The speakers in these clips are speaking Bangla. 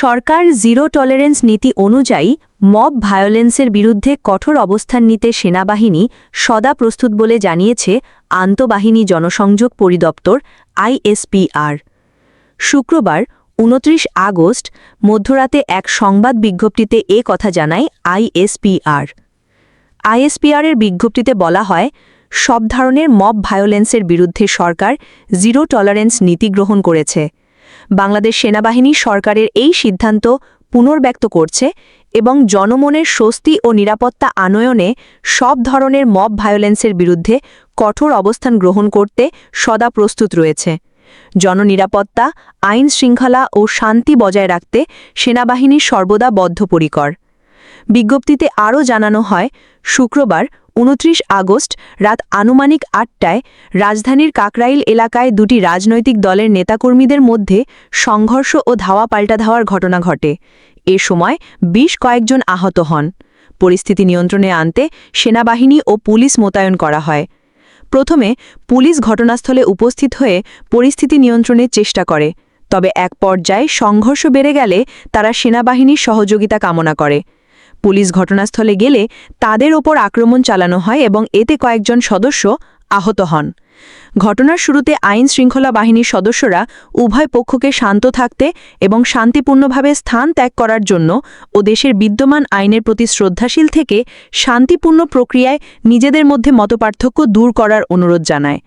সরকার জিরো টলারেন্স নীতি অনুযায়ী মব ভায়োলেন্সের বিরুদ্ধে কঠোর অবস্থান নিতে সেনাবাহিনী সদা প্রস্তুত বলে জানিয়েছে আন্তঃবাহিনী জনসংযোগ পরিদপ্তর আইএসপিআর। শুক্রবার, উনত্রিশ আগস্ট, মধ্যরাতে এক সংবাদ বিজ্ঞপ্তিতে এ কথা জানায় আইএসপিআর। আইএসপিআরের বিজ্ঞপ্তিতে বলা হয়, সব ধরনের মব ভায়োলেন্সের বিরুদ্ধে সরকার জিরো টলারেন্স নীতি গ্রহণ করেছে। বাংলাদেশ সেনাবাহিনী সরকারের এই সিদ্ধান্ত পুনর্ব্যক্ত করছে এবং জনমনের স্বস্তি ও নিরাপত্তা আনয়নে সব ধরনের মব ভায়োলেন্সের বিরুদ্ধে কঠোর অবস্থান গ্রহণ করতে সদা প্রস্তুত রয়েছে। জননিরাপত্তা, আইন শৃঙ্খলা ও শান্তি বজায় রাখতে সেনাবাহিনী সর্বদা বদ্ধপরিকর। বিজ্ঞপ্তিতে আরও জানানো হয়, শুক্রবার উনত্রিশ আগস্ট রাত আনুমানিক আটটায় রাজধানীর কাকরাইল এলাকায় দুটি রাজনৈতিক দলের নেতাকর্মীদের মধ্যে সংঘর্ষ ও ধাওয়া পাল্টা ধাওয়ার ঘটনা ঘটে। এ সময় বেশ কয়েকজন আহত হন। পরিস্থিতি নিয়ন্ত্রণে আনতে সেনাবাহিনী ও পুলিশ মোতায়েন করা হয়। প্রথমে পুলিশ ঘটনাস্থলে উপস্থিত হয়ে পরিস্থিতি নিয়ন্ত্রণের চেষ্টা করে। তবে এক পর্যায়ে সংঘর্ষ বেড়ে গেলে তারা সেনাবাহিনীর সহযোগিতা কামনা করে। পুলিশ ঘটনাস্থলে গেলে তাদের ওপর আক্রমণ চালানো হয় এবং এতে কয়েকজন সদস্য আহত হন। ঘটনার শুরুতে আইন শৃঙ্খলা বাহিনীর সদস্যরা উভয় পক্ষকে শান্ত থাকতে এবং শান্তিপূর্ণভাবে স্থান ত্যাগ করার জন্য ও দেশের বিদ্যমান আইনের প্রতি শ্রদ্ধাশীল থেকে শান্তিপূর্ণ প্রক্রিয়ায় নিজেদের মধ্যে মতপার্থক্য দূর করার অনুরোধ জানায়।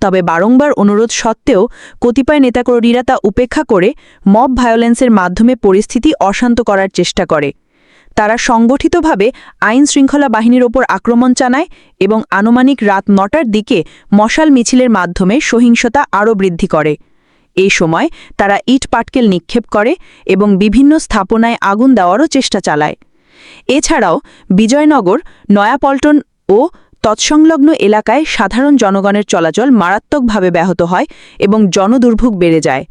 তবে বারংবার অনুরোধ সত্ত্বেও কতিপয় নেতাকর্মীরা তা উপেক্ষা করে মব ভায়োলেন্সের মাধ্যমে পরিস্থিতি অশান্ত করার চেষ্টা করে। তারা সংগঠিতভাবে আইন শৃঙ্খলা বাহিনীর ওপর আক্রমণ চালায় এবং আনুমানিক রাত নটার দিকে মশাল মিছিলের মাধ্যমে সহিংসতা আরও বৃদ্ধি করে। এই সময় তারা ইট পাটকেল নিক্ষেপ করে এবং বিভিন্ন স্থাপনায় আগুন দেওয়ারও চেষ্টা চালায়। এছাড়াও বিজয়নগর, নয়াপল্টন ও তৎসংলগ্ন এলাকায় সাধারণ জনগণের চলাচল মারাত্মকভাবে ব্যাহত হয় এবং জনদুর্ভোগ বেড়ে যায়।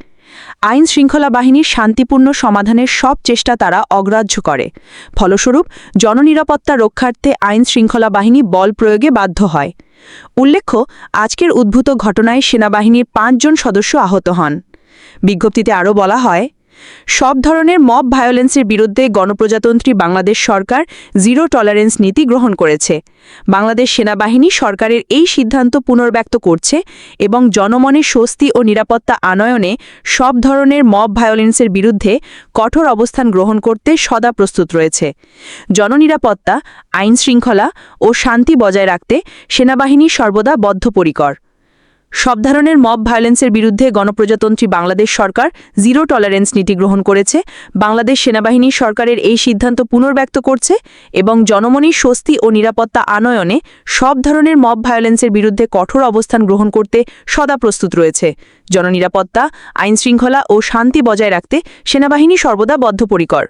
আইন শৃঙ্খলা বাহিনীর শান্তিপূর্ণ সমাধানের সব চেষ্টা তারা অগ্রাহ্য করে। ফলস্বরূপ, জননিরাপত্তা রক্ষার্থে আইন শৃঙ্খলা বাহিনী বল প্রয়োগে বাধ্য হয়। উল্লেখ্য, আজকের উদ্ভূত ঘটনায় সেনাবাহিনীর পাঁচজন সদস্য আহত হন। বিজ্ঞপ্তিতে আরও বলা হয় সব ধরনের মব ভায়োলেন্সের বিরুদ্ধে গণপ্রজাতন্ত্রী বাংলাদেশ সরকার জিরো টলারেন্স নীতি গ্রহণ করেছে। বাংলাদেশ সেনাবাহিনী সরকারের এই সিদ্ধান্ত পুনর্ব্যক্ত করছে এবং জনমনে স্বস্তি ও নিরাপত্তা আনয়নে সব ধরনের মব ভায়োলেন্সের বিরুদ্ধে কঠোর অবস্থান গ্রহণ করতে সদা প্রস্তুত রয়েছে। জননিরাপত্তা আইন শৃঙ্খলা ও শান্তি বজায় রাখতে সেনাবাহিনী সর্বদা বদ্ধপরিকর। সব ধরনের মব ভায়োলেন্সের বিরুদ্ধে গণপ্রজাতন্ত্রী বাংলাদেশ সরকার জিরো টলারেন্স নীতি গ্রহণ করেছে। বাংলাদেশ সেনাবাহিনী সরকারের এই সিদ্ধান্ত পুনর্ব্যক্ত করছে এবং জনমনীর স্বস্তি ও নিরাপত্তা আনয়নে সব ধরনের মব ভায়োলেন্সের বিরুদ্ধে কঠোর অবস্থান গ্রহণ করতে সদা প্রস্তুত রয়েছে। জননিরাপত্তা, আইনশৃঙ্খলা ও শান্তি বজায় রাখতে সেনাবাহিনী সর্বদা বদ্ধপরিকর।